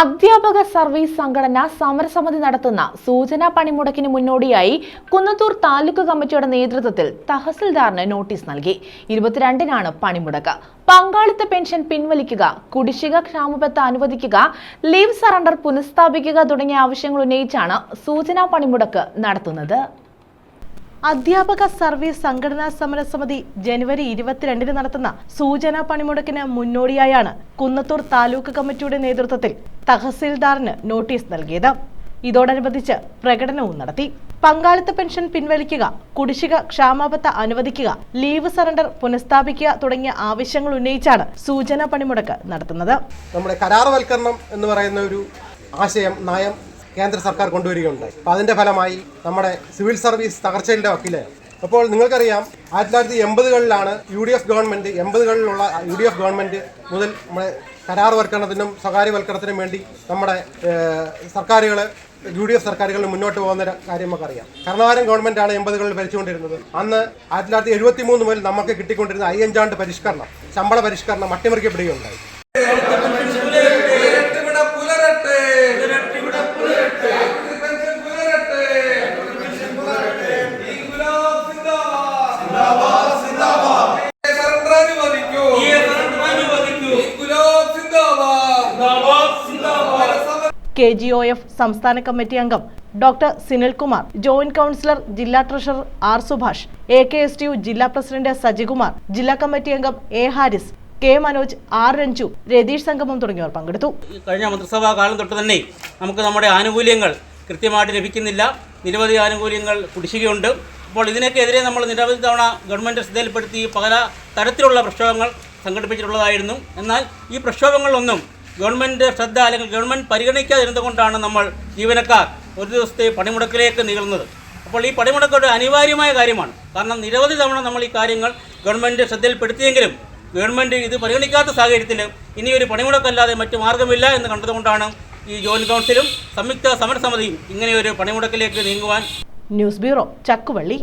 അധ്യാപക സർവീസ് സംഘടന സമരസമിതി നടത്തുന്ന സൂചനാ പണിമുടക്കിന് മുന്നോടിയായി കുന്നത്തൂർ താലൂക്ക് കമ്മിറ്റിയുടെ നേതൃത്വത്തിൽ തഹസിൽദാറിന് നോട്ടീസ് നൽകി. ഇരുപത്തിരണ്ടിനാണ് പണിമുടക്ക്. പങ്കാളിത്ത പെൻഷൻ പിൻവലിക്കുക കുടിശ്ശിക ക്ഷാമബത്ത അനുവദിക്കുക ലീവ് സറണ്ടർ പുനഃസ്ഥാപിക്കുക തുടങ്ങിയ ആവശ്യങ്ങൾ ഉന്നയിച്ചാണ് സൂചനാ പണിമുടക്ക് നടത്തുന്നത്. അധ്യാപക സർവീസ് സംഘടനാ സമരസമിതി ജനുവരി ഇരുപത്തിരണ്ടിന് നടത്തുന്ന സൂചനാ പണിമുടക്കിന് മുന്നോടിയായാണ് കുന്നത്തൂർ താലൂക്ക് കമ്മിറ്റിയുടെ നേതൃത്വത്തിൽ തഹസിൽദാറിന് നോട്ടീസ് നൽകിയത്. ഇതോടനുബന്ധിച്ച് പ്രകടനവും നടത്തി. പങ്കാളിത്ത പെൻഷൻ പിൻവലിക്കുക കുടിശ്ശിക ക്ഷാമാപത്ത അനുവദിക്കുക ലീവ് സറണ്ടർ പുനഃസ്ഥാപിക്കുക തുടങ്ങിയ ആവശ്യങ്ങൾ ഉന്നയിച്ചാണ് സൂചനാ പണിമുടക്ക് നടത്തുന്നത്. നമ്മുടെ കരാറുവൽക്കരണം എന്ന് പറയുന്ന ഒരു ആശയം നയം കേന്ദ്ര സർക്കാർ കൊണ്ടുവരികയുണ്ടായി അപ്പോൾ അതിന്റെ ഫലമായി നമ്മുടെ സിവിൽ സർവീസ് തകർച്ചയുടെ വക്കിലാണ് അപ്പോൾ നിങ്ങൾക്കറിയാം ആയിരത്തി തൊള്ളായിരത്തി എൺപതുകളിലാണ് യു ഡി എഫ് ഗവൺമെന്റ് എൺപതുകളിലുള്ള യു ഡി എഫ് ഗവൺമെന്റ് മുതൽ നമ്മുടെ കരാറുവൽക്കരണത്തിനും സ്വകാര്യവൽക്കരണത്തിനും വേണ്ടി നമ്മുടെ സർക്കാരുകൾ യു ഡി എഫ് സർക്കാരുകൾ മുന്നോട്ട് പോകുന്ന കാര്യം നമുക്കറിയാം. കർണാടകം ഗവൺമെന്റാണ് എൺപതുകളിൽ ഭരിച്ചുകൊണ്ടിരുന്നത്. അന്ന് ആയിരത്തി തൊള്ളായിരത്തി എഴുപത്തി മൂന്ന് മുതൽ നമുക്ക് കിട്ടിക്കൊണ്ടിരുന്ന അയ്യഞ്ചാണ്ട് പരിഷ്കരണം ശമ്പള പരിഷ്കരണം അട്ടിമറിക്കപ്പെടുകയുണ്ടായി. കെ ജി ഒ എഫ് സംസ്ഥാന കമ്മിറ്റി അംഗം ഡോക്ടർ സിനിൽകുമാർ ജോയിന്റ് കൗൺസിലർ ജില്ലാ treasurer R Subhash A K S T U ജില്ലാ പ്രസിഡന്റ് സജികുമാർ ജില്ലാ കമ്മിറ്റി അംഗം A Haris K Manoj R Ranju Ratheesh സംഗമം തുടങ്ങിയവർ പങ്കെടുത്തു. കഴിഞ്ഞ മന്ത്രിസഭാ കാലം തൊട്ട് തന്നെ നമുക്ക് നമ്മുടെ ആനുകൂല്യങ്ങൾ കൃത്യമായിട്ട് ലഭിക്കുന്നില്ല. നിരവധി ആനുകൂല്യങ്ങൾ കുടിശ്ശികയുണ്ട്. അപ്പോൾ ഇതിനൊക്കെതിരെ നമ്മൾ നിരവധി തവണ ഗവൺമെന്റ് ശ്രദ്ധയിൽപ്പെടുത്തി പല തരത്തിലുള്ള പ്രക്ഷോഭങ്ങൾ സംഘടിപ്പിച്ചിട്ടുള്ളതായിരുന്നു. എന്നാൽ ഈ പ്രക്ഷോഭങ്ങളിലൊന്നും ഗവൺമെന്റ് ശ്രദ്ധ അല്ലെങ്കിൽ ഗവൺമെന്റ് പരിഗണിക്കാതിരുന്നുകൊണ്ടാണ് നമ്മൾ ജീവനക്കാർ ഒരു ദിവസത്തെ പണിമുടക്കിലേക്ക് നീളുന്നത്. അപ്പോൾ ഈ പണിമുടക്ക് ഒരു അനിവാര്യമായ കാര്യമാണ്. കാരണം നിരവധി തവണ നമ്മൾ ഈ കാര്യങ്ങൾ ഗവൺമെന്റ് ശ്രദ്ധയിൽപ്പെടുത്തിയെങ്കിലും ഗവൺമെന്റ് ഇത് പരിഗണിക്കാത്ത സാഹചര്യത്തിൽ ഇനി ഒരു പണിമുടക്കല്ലാതെ മറ്റു മാർഗമില്ല എന്ന് കണ്ടതുകൊണ്ടാണ് ഈ ജോയിന്റ് കൗൺസിലും സംയുക്ത സമരസമിതിയും ഇങ്ങനെയൊരു പണിമുടക്കിലേക്ക് നീങ്ങുവാൻ ന്യൂസ് ബ്യൂറോ ചക്കുവള്ളി.